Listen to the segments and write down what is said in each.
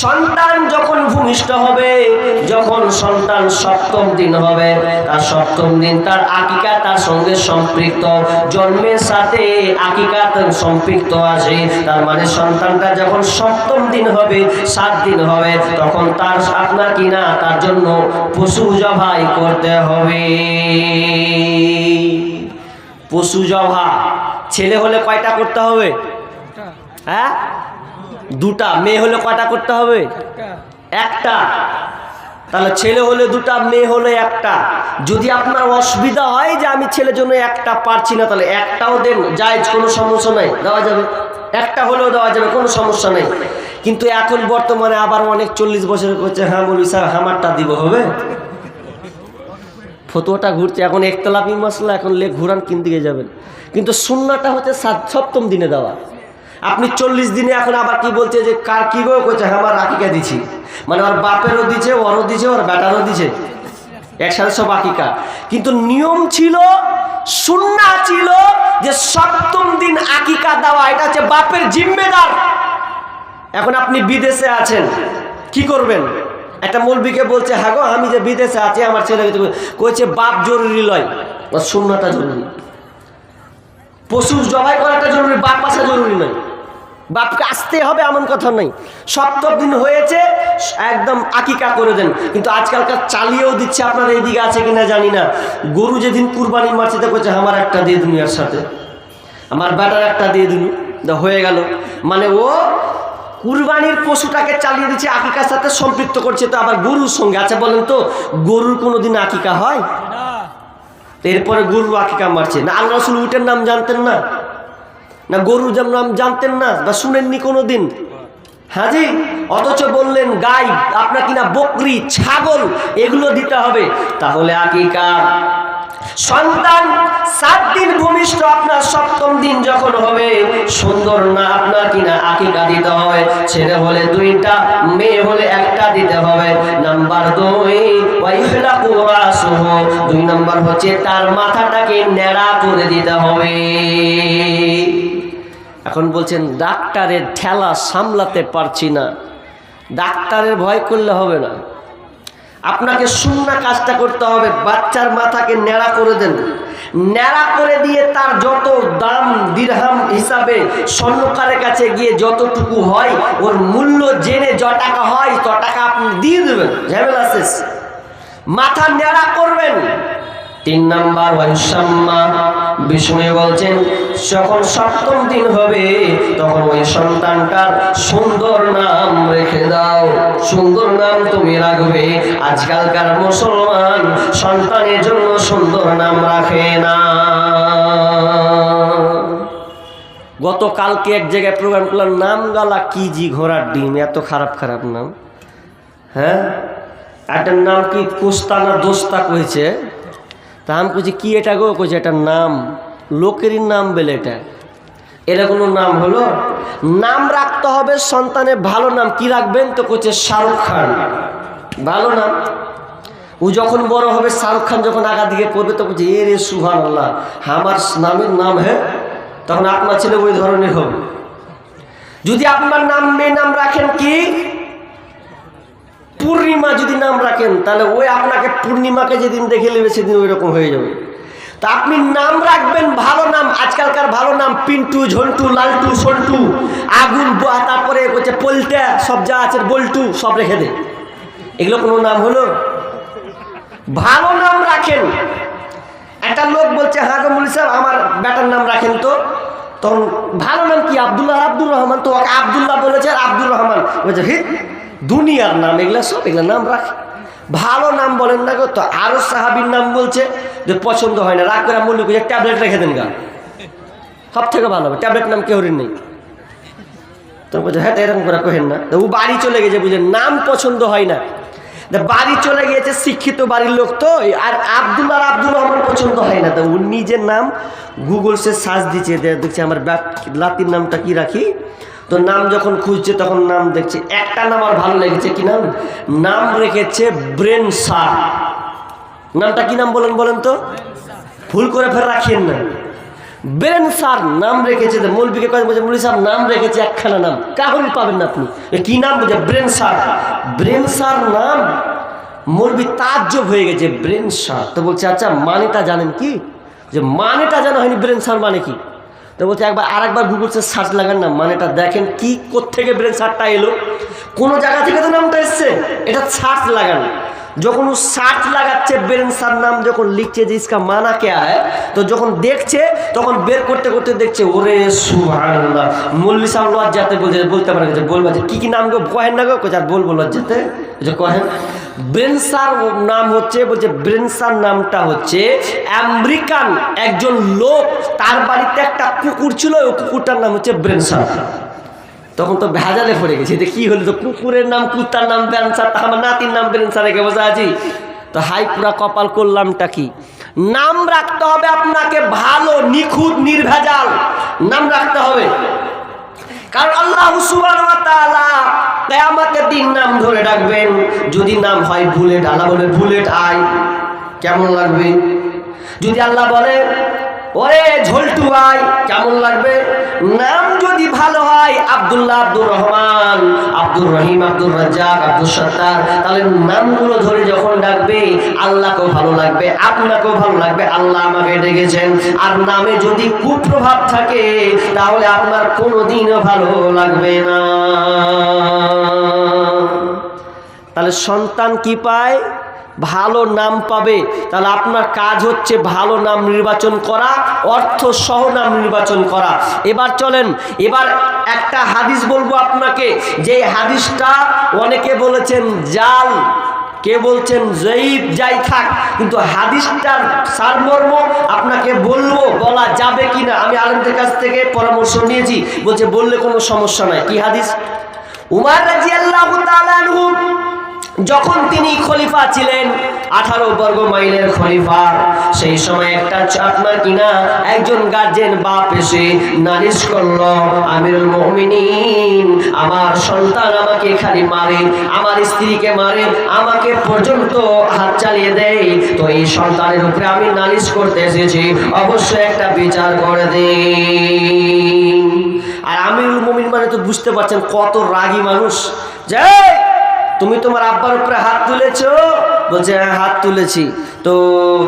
সন্তান যখন ভূমিষ্ঠ হবে, যখন সন্তান সপ্তম দিন হবে, তার সপ্তম দিন তার আকিকা তার সঙ্গে সম্পৃক্ত। জন্মের সাথে আকিকা সম্পৃক্ত আছে। তার মানে সন্তানটা যখন সপ্তম দিন হবে, সাত দিন হবে, তখন তার আপনার কিনা তার জন্য পশু জবাই করতে হবে। পশু জভা ছেলে হলে কয়টা করতে হবে? হ্যাঁ? দুটা মেয়ে হলে কয়টা করতে হবে? একটা। তাহলে ছেলে হলে দুটা মেয়ে হলে একটা। যদি আপনার অসুবিধা হয় যে আমি ছেলের জন্য একটা পারছি না তাহলে একটাও দেন যায় কোনো সমস্যা নাই দেওয়া যাবে। একটা হলেও দেওয়া যাবে কোনো সমস্যা নেই। কিন্তু এখন বর্তমানে আবার অনেক চল্লিশ বছর করছে হ্যাঁ বলি স্যার হামারটা দিব হবে? ফতুয়াটা ঘুরছে এখন একতলাপি মশলা এখন লেখ ঘুরান কিন দিকে যাবেন। কিন্তু সুন্নাটা হচ্ছে সাত সপ্তম দিনে দেওয়া। আপনি চল্লিশ দিনে এখন আবার কি বলছে যে কার কি গো করছে হ্যাঁ আমার আকিকা দিছি। মানে ওর বাপেরও দিছে, ওরও দিছে, ওর বেটারও দিছে। একসাথে সব আকিকা। কিন্তু নিয়ম ছিল, সুন্না ছিল যে সপ্তম দিন আকিকা দেওয়া, এটা হচ্ছে বাপের জিম্মেদার। এখন আপনি বিদেশে আছেন, কি করবেন? একটা মৌলবিকে বলছে হ্যাঁ গো, আমি যে বিদেশে আছি, আমার ছেলে কইছে, বাপ জরুরি লয়, ওর শূন্যটা জরুরি। পশু জবাই করাটা জরুরি, বাপ আসা জরুরি নয়। বাপকে আসতে হবে এমন কথা নেই সপ্তম দিন হয়েছে একদম আকিকা করে দেন। কিন্তু আজকালকার চালিয়েও দিচ্ছে আপনার এইদিকে আছে কিনা জানি না। গরু যেদিন কুরবানি মারছে তো করছে আমার একটা দিয়ে দুনিয়ার সাথে। আমার বেটার একটা দিয়ে তা হয়ে গেল। মানে ও কুরবানির পশুটাকে চালিয়ে দিচ্ছে আকিকার সাথে সম্পৃক্ত করছে। তো আবার গরুর সঙ্গে আচ্ছা বলেন তো গরুর কোনো দিন আকিকা হয়? এরপরে গরু আকিকা মারছে। না আল্লাহ রসুল উটের নাম জানতেন না? না গরুর যেমন জানতেন না বা শুনেননি কোনো দিন হ্যাঁ হাজি, অথচ বললেন, গাই, আপনার কিনা বকরি, ছাগল, এগুলো দিতে হবে? তাহলে আকিকা সন্তান সাত দিন ভূমিষ্ঠ আপনার সপ্তম দিন যখন হবে, সুন্দর না আপনার কিনা আকিকা দিতে হবে? ছেলে হলে দুইটা, মেয়ে হলে একটা দিতে হবে। নাম্বার দুই দুই নাম্বার হচ্ছে তার মাথাটাকে ন্যাড়া করে দিতে হবে। এখন বলছেন, ডাক্তারের ঠেলা সামলাতে পারছি না। ডাক্তারের ভয় করলে হবে না। আপনাকে শূন্য কাজটা করতে হবে, বাচ্চার মাথাকে ন্যাড়া করে দেন। ন্যাড়া করে দিয়ে তার যত দাম, দিরহাম হিসাবে স্বর্ণকারের কাছে গিয়ে যতটুকু হয়, ওর মূল্য জেনে য টাকা হয়, ত টাকা আপনি দিয়ে দেবেন। ঝামেলা শেষ। মাথা ন্যাড়া করবেন। তিন নাম্বার ওয়াইসাম্মা বিষ্ণু বলছেন, যখন সপ্তম দিন হবে, তখন ওই সন্তানটার সুন্দর নাম রেখে দাও। সুন্দর নাম তুমি রাখবে। আজকালকার মুসলমান সন্তানের জন্য সুন্দর নাম রাখে না। গতকালকে এক জায়গায় প্রোগ্রাম করলাম নাম গালা কি জি ঘোড়ার ডিম, এত খারাপ খারাপ নাম। হ্যাঁ? একটার নাম কি কোস্তা না দোস্তা কয়েছে তা আমি কইছি, কি এটা গো? কইছে, এটার নাম, লোকেরই নাম বেলে এটা। এটা কোনো নাম হলো? নাম রাখতে হবে সন্তানের ভালো নাম। কি রাখবেন? তো কইছে, শাহরুখ খান। ভালো নাম? ও যখন বড় হবে, শাহরুখ খান যখন আগা দিকে করবে তো বলছে এ রে সুহান আল্লাহ আমার নামের নাম হ্যাঁ? তখন আপনার ছেলে ওই ধরনের হবে। যদি আপনার নাম মেয়ে নাম রাখেন কি? পূর্ণিমা যদি নাম রাখেন, তাহলে ওই আপনাকে পূর্ণিমাকে যেদিন দেখে নেবে, সেদিন ওই রকম হয়ে যাবে। তা আপনি নাম রাখবেন, ভালো নাম, আজকালকার ভালো নাম, পিন্টু, ঝন্টু, লালটু, সন্টু, আগুন তারপরে হচ্ছে পলটা, সব যা আছে, বল্টু, সব রেখে দে। এগুলো কোনো নাম হলো? ভালো নাম রাখেন। একটা লোক বলছে হ্যাঁ গো মুলি সাহেব, আমার বেটার নাম রাখেন তো। তখন, ভালো নাম কি, আবদুল্লাহ? আব্দুর রহমান? তো আবদুল্লাহ বলেছে, আর আব্দুর রহমান। বলছে হিত দুনিয়ার নাম, এগুলা সব এগুলা নাম রাখে। ভালো নাম বলেন না গো, তো আরও সাহাবির নাম বলছে যে পছন্দ হয় না। রাগ করে মূল্য করে ট্যাবলেট রেখে দেন গা। সব থেকে ভালো হবে। ট্যাবলেট নাম কেউ নেই। তো বলছে হ্যাঁ এরকম করে কহেন না। ও বাড়ি চলে গেছে বুঝলেন নাম পছন্দ হয় না। বাড়ি চলে গিয়েছে, শিক্ষিত বাড়ির লোক তো আর আব্দুল আর আব্দুল রহমান পছন্দ হয় না। তো ও নিজের নাম গুগল সে সার্চ দিচ্ছে দেখছে আমার লাতির নামটা কি রাখি? তো নাম যখন খুঁজছে, তখন নাম দেখছে। একটা নাম আর ভালো লেগেছে কি নাম? নাম রেখেছে ব্রেন সার। নামটা কি নাম বলেন বলেন তো? ভুল করে ফের রাখিয়েন না। ব্রেন সার নাম রেখেছে মৌলবিকে কয়েক বলছে মৌলী সাহেব নাম রেখেছে একখানা নাম। কাহরি পাবেন না আপনি। কি নাম বলছে ব্রেন সার। ব্রেন সার নাম মৌলবি তাজ্জব হয়ে গেছে, ব্রেন সার। তো বলছে আচ্ছা মানেটা জানেন কি? যে মানেটা জানা হয়নি, ব্রেন সার মানে কি? তো বলছে, একবার আর একবার গুগলসে সার্চ লাগান না। মানেটা দেখেন কি কোত্থেকে ব্রেন সারটা এলো? কোনো জায়গা থেকে তো নামটা এসছে? এটা সার্চ লাগান। যখন ও সার্চ লাগাচ্ছে ব্রেন সার নাম যখন লিখছে যে ইসকা মানা কে আয়, তো যখন দেখছে, তখন বের করতে করতে দেখছে, ওরে সুবহানাল্লাহ। মৌলভী সাহেব লজ্জাতে বলছে, বলতে পারে বলবা যে, কি কি নাম গো? কহেন না গো? কোচ আর বলব লজ্জাতে? যে কহেন ব্রেনসার নাম হচ্ছে, বলছে ব্রেনসার নামটা হচ্ছে আমেরিকান একজন লোক, তার বাড়িতে একটা কুকুর ছিল, ওই কুকুরটার নাম হচ্ছে ব্রেনসার। তখন তো ভেজালে পড়ে গেছে যে কি হলো? তো কুকুরের নাম, কুত্তার নাম ব্রেনসার, তা আমার নাতির নাম ব্রেনসার রেখে বসে আছি তো হাই পুরা কপাল করলামটা কি? নাম রাখতে হবে আপনাকে ভালো, নিখুঁত, নির্ভেজাল। নাম রাখতে হবে। কারণ আল্লাহ তাআলা কিয়ামতের দিন নাম ধরে ডাকবেন। যদি নাম হয় বুলেট, আল্লাহ বলে, বুলেট আয়। কেমন লাগবে? যদি আল্লাহ বলে ওরে ঝোলটু ভাই, কেমন লাগবে? নাম যদি ভালো হয়, আব্দুল্লাহ আব্দুর রহমান, আব্দুর রহিম, আব্দুর রাজ্জাক আব্দুল সত্তার, তাহলে নামগুলো ধরে যখন ডাকবে, আল্লাহকেও ভালো লাগবে, আপনাকেও ভালো লাগবে, আল্লাহ আমাকে ডেকেছেন। আর নামে যদি কুপ্রভাব থাকে, তাহলে আপনার কোনোদিনও ভালো লাগবে না। তাহলে সন্তান কি পায়? ভালো নাম পাবে, তাহলে আপনার কাজ হচ্ছে ভালো নাম নির্বাচন করা, অর্থ সহ নাম নির্বাচন করা। এবার চলেন, এবার একটা হাদিস বলব আপনাকে, যে হাদিসটা অনেকে বলেছেন, জাল। কে বলছেন, জয়ীব, যাই থাক। কিন্তু হাদিসটার সারমর্ম আপনাকে বলব, বলা যাবে কি না আমি আলমদের কাছ থেকে পরামর্শ নিয়েছি। বলছে, বললে কোনো সমস্যা নাই। কি হাদিস? উমার তাআলা আনহু যখন তিনি খলিফা ছিলেন, আঠারো বর্গ মাইলের খলিফা, সেই সময় একটা আপনার কিনা একজন গার্জেন বাপ এসে নালিশ করল, আমিরুল মুমিনিন, আমার সন্তান আমাকে খালি মারে, আমার স্ত্রীকে মারে, আমাকে পর্যন্ত হাত চালিয়ে দেয়। তো এই সন্তানের উপরে আমি নালিশ করতে এসেছি, অবশ্যই একটা বিচার করে দিন। আর আমিরুল মুমিন মানে তো বুঝতে পারছেন কত রাগী মানুষ। যে তুমি তোমার আব্বার উপরে হাত তুলেছ? বলছে হ্যাঁ হাত তুলেছি। তো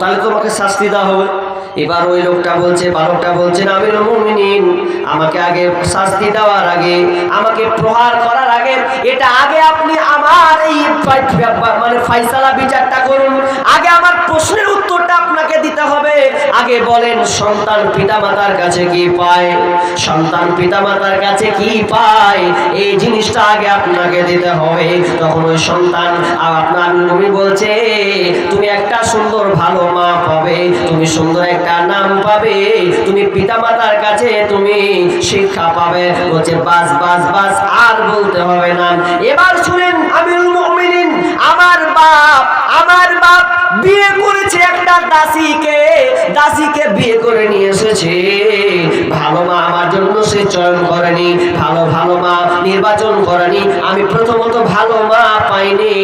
তাহলে তোমাকে শাস্তি দেওয়া হবে। এবার ওই লোকটা বলছে, বালকটা বলছে আমি মুমিনিন। আমাকে আগে শাস্তি দেওয়ার আগে, আমাকে প্রহার করার আগে, এটা আগে আপনি আমার এই মানে ফাইসালা বিচারটা করুন। আগে আমার প্রশ্নের উত্তরটা আপনাকে দিতে হবে। আগে বলেন, সন্তান পিতামাতার কাছে কি পায়? সন্তান পিতামাতার কাছে কি পায়? এই জিনিসটা আগে আপনাকে দিতে হবে। তখন ওই সন্তান, আর আপনার নবী বলছে, তুমি একটা সুন্দর, ভালো মা পাবে। তুমি সুন্দর একটা নাম পাবে। তুমি পিতা মাতার কাছে তুমি শিক্ষা পাবে। বলছে, বাস বাস বাস, আর বলতে হবে না। এবার শুনেন আমিরুল মুমিনিন আমার বাপ আমার বাপ বিয়ে করেছে একটা দাসীকে দাসীকে বিয়ে করে নিয়ে এসেছে। ভালো মা আমার জন্য সে চয়ন করেনি, ভালো ভালো মা নির্বাচন করেনি। আমি প্রথমত ভালো মা পাইনি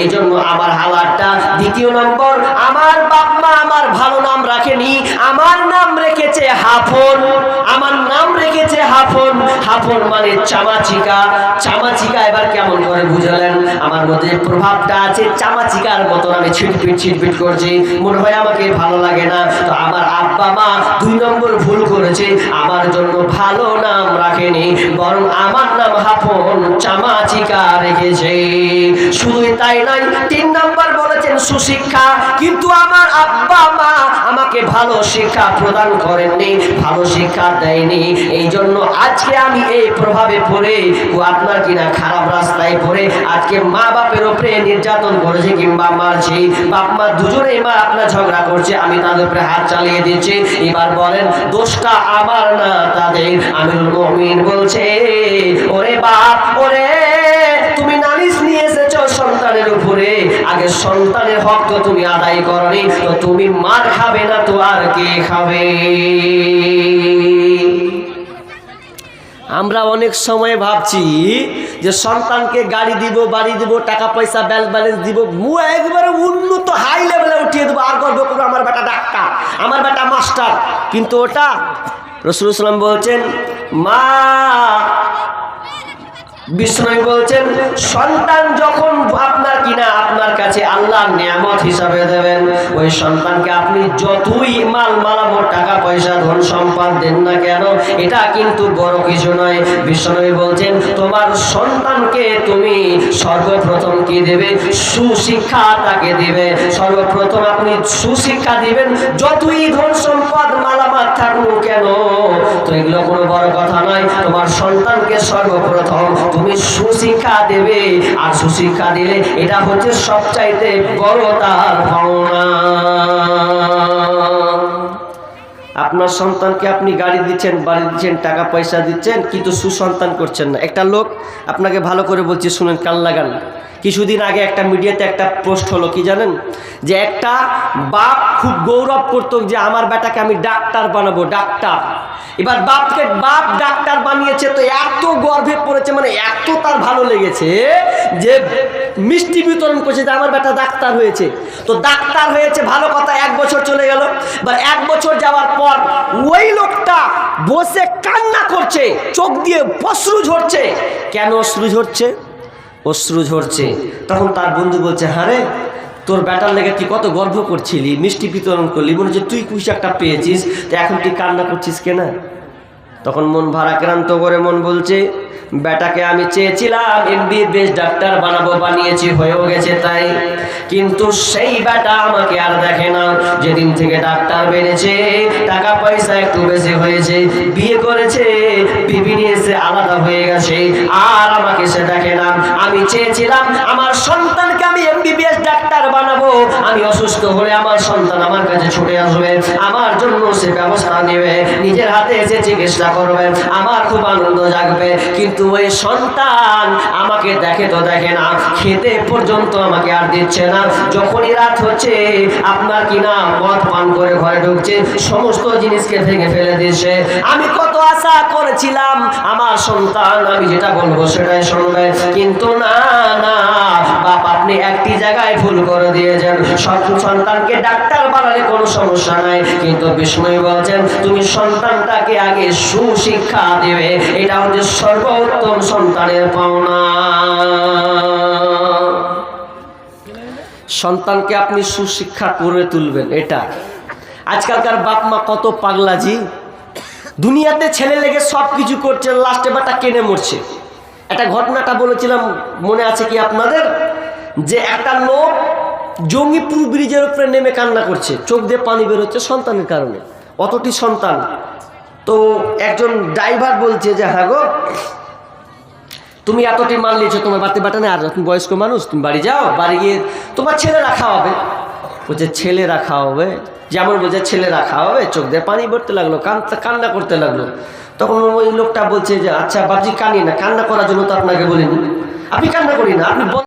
এই জন্য আমার হালাতটা দ্বিতীয় নম্বর, আমার বাপ মা আমার ভালো নাম রাখেনি, আমার নাম রেখেছে হাফন, আমার নাম রেখেছে হাফন। হাফন মানে চামাচিকা চামাচিকা এবার কেমন করে বুঝালেন? আমার মধ্যে প্রভাবটা আছে, চামাচিকার মতন আমি ছিটপিট ছিটপিট করছি। মনে হয় আমাকে ভালো লাগে না, তো আমার আব্বা মা দুই নম্বর ভুল করেছে। আমার জন্য ভালো নাম রাখেনি, বরং আমার নাম হাফন চামাচিকা রেখেছে। শুধুই তাই নয়, তিন নম্বর বলেছেন সুশিক্ষা, কিন্তু আমার আব্বা মা আমাকে ভালো শিক্ষা প্রদান করেননি, ভালো শিক্ষা দেয়নি। এই জন্য আজকে আমি এই প্রভাবে পড়ে, ও আপনার কিনা খারাপ রাস্তায় পড়ে, আজকে মা বাপের উপরে নির্যাতন করেছে কিংবা মারছি বাপ মা দুজনে মা আপনার ঝগড়া করছে, আমি তাদের উপরে হাত চালিয়ে দিচ্ছি। এবার বলেন, দোষটা আমার না তাদের? আমিরুল মমিন বলছে, ওরে বাপ, ওরে, তুমি নালিশ নিয়ে এসেছ সন্তানের উপরে। আগে সন্তানের হক তো তুমি আদায় করনি, তো তুমি মার খাবে না তো আর কে খাবে? আমরা অনেক সময় ভাবছি যে সন্তানকে গাড়ি দিব, বাড়ি দিব, টাকা পয়সা ব্যাংক ব্যালেন্স দিব মু একবারে উন্নত হাই লেভেলে উঠিয়ে দেবো। আর গর্ব করব, আমার বেটা ডাক্তার, আমার বেটা মাস্টার। কিন্তু ওটা রসুল ইসলাম বলছেন, মা বিষ্ণু বলছেন, সন্তান যখন কিনা আপনার কাছে আল্লাহ নিয়ামত হিসাবে দেবেন। ওই সন্তানকে আপনি যতই মাল মালাবো টাকা পয়সা, ধন সম্পদ দেন না কেন, এটা কিন্তু বড় কিছু নয়। বিষ্ণু বলছেন, তোমার সন্তানকে তুমি সর্বপ্রথম কি দেবে? সুশিক্ষা তাকে দেবে। সর্বপ্রথম আপনি সুশিক্ষা দিবেন, যতই ধন সম্পদ, মালামাল থাকুক কেন এগুলো কোনো বড় কথা নয়। তোমার সন্তানকে সর্বপ্রথম তুমি সুশিক্ষা দেবে। আর সুশিক্ষা দিলে এটা হচ্ছে সবচাইতে বড় তার পাওনা আপনার সন্তানকে আপনি গাড়ি দিচ্ছেন, বাড়ি দিচ্ছেন, টাকা পয়সা দিচ্ছেন, কিন্তু সুসন্তান করছেন না। একটা লোক আপনাকে ভালো করে বলছি, শুনেন কান লাগান কিছুদিন আগে একটা মিডিয়াতে একটা পোস্ট হলো, কি জানেন? যে একটা বাপ খুব গৌরব করতো যে আমার বেটাকে আমি ডাক্তার বানাবো, ডাক্তার। এবার বাপকে, বাপ ডাক্তার বানিয়েছে, তো এত গর্বে পড়েছে মানে এত তার ভালো লেগেছে যে মিষ্টি বিতরণ করছে যে আমার বেটা ডাক্তার হয়েছে। তো ডাক্তার হয়েছে, ভালো কথা, এক বছর চলে গেল। বা এক বছর যাওয়ার পর ওই লোকটা বসে কান্না করছে, চোখ দিয়ে অশ্রু ঝরছে। কেন অশ্রু ঝরছে? অশ্রু ঝরছে। তখন তার বন্ধু বলছে হারে তোর ব্যাটার লেগে তুই কত গর্ব করছিলি, মিষ্টি বিতরণ করলি। মনে হচ্ছে তুই একটা পেয়েছিস, তো এখন তুই কান্না করছিস কেনা? তখন মন ভারাক্রান্ত করে মন বলছে, বেটাকে আমি চেয়েছিলাম এমবিবিএস ডাক্তার বানাবো, বানিয়েছি, হয়েও গেছে তাই। কিন্তু সেই বেটা আমাকে আর দেখে না। যেদিন থেকে ডাক্তার বেড়েছে, টাকা পয়সা একটু বেশি হয়েছে, বিয়ে করেছে, বিবি নিয়েছে আলাদা হয়ে গেছে। আর আমাকে সে দেখে না। আমি চেয়েছিলাম আমার সন্তানকে আমি এমবিবিএস ডাক্তার বানাবো। আমি অসুস্থ হলে আমার সন্তান আমার কাছে ছুটে আসবে। আমার জন্য সে ব্যবস্থা নেবে। নিজের হাতে এসে চিকিৎসা করবে। আমার খুব আনন্দ জাগবে। কিন্তু ওই সন্তান আমাকে দেখে তো দেখে না। খেতে পর্যন্ত আমাকে আর দিচ্ছে না। যখনই রাত হচ্ছে, আপনার কিনা মদ পান করে ঘরে ঢুকছে, সমস্ত জিনিসকে ভেঙে ফেলে দিচ্ছে। আমি কত আশা করেছিলাম, আমার সন্তান, আমি যেটা বলব সেটাই শুনবে। কিন্তু না না, বাপ, আপনি একটি জায়গায় ভুল করে দিয়েছেন। সন্তানকে ডাক্তার বানালে কোনো সমস্যা নাই। কিন্তু বিষ্ণু বলছেন, তুমি সন্তানটাকে আগে সুশিক্ষা দেবে। এটা হচ্ছে সর্বোত্তম সন্তানের পাওনা। সন্তানকে আপনি সুশিক্ষা করে তুলবেন, এটা। আজকালকার বাপ মা কত পাগলাজি দুনিয়াতে ছেলে লেগে সব কিছু করছে, লাস্টে বাটা কেনে মরছে। একটা ঘটনাটা বলেছিলাম, মনে আছে কি আপনাদের? যে একটা লোক জঙ্গিপুর ব্রিজের উপরে নেমে কান্না করছে, চোখ দিয়ে পানি বেরোচ্ছে সন্তানের কারণে, অতটি সন্তান। তো একজন ড্রাইভার বলছে যে হ্যাঁ গো, তুমি এতটি মাল নিয়েছো, তোমার বাড়িতে বাটা নেই, আর তুমি বয়স্ক মানুষ, তুমি বাড়ি যাও, বাড়ি গিয়ে তোমার ছেলে রাখা হবে বলছে ছেলে রাখা হবে যেমন বলছে ছেলে রাখা হবে চোখ দিয়ে পানি পড়তে লাগল, কান্না কান্না করতে লাগল। তখন ওই লোকটা বলছে যে আচ্ছা বাবজি কানি না কান্না করার জন্য তো আপনাকে বলিনি। আপনি কান্না করি না আপনি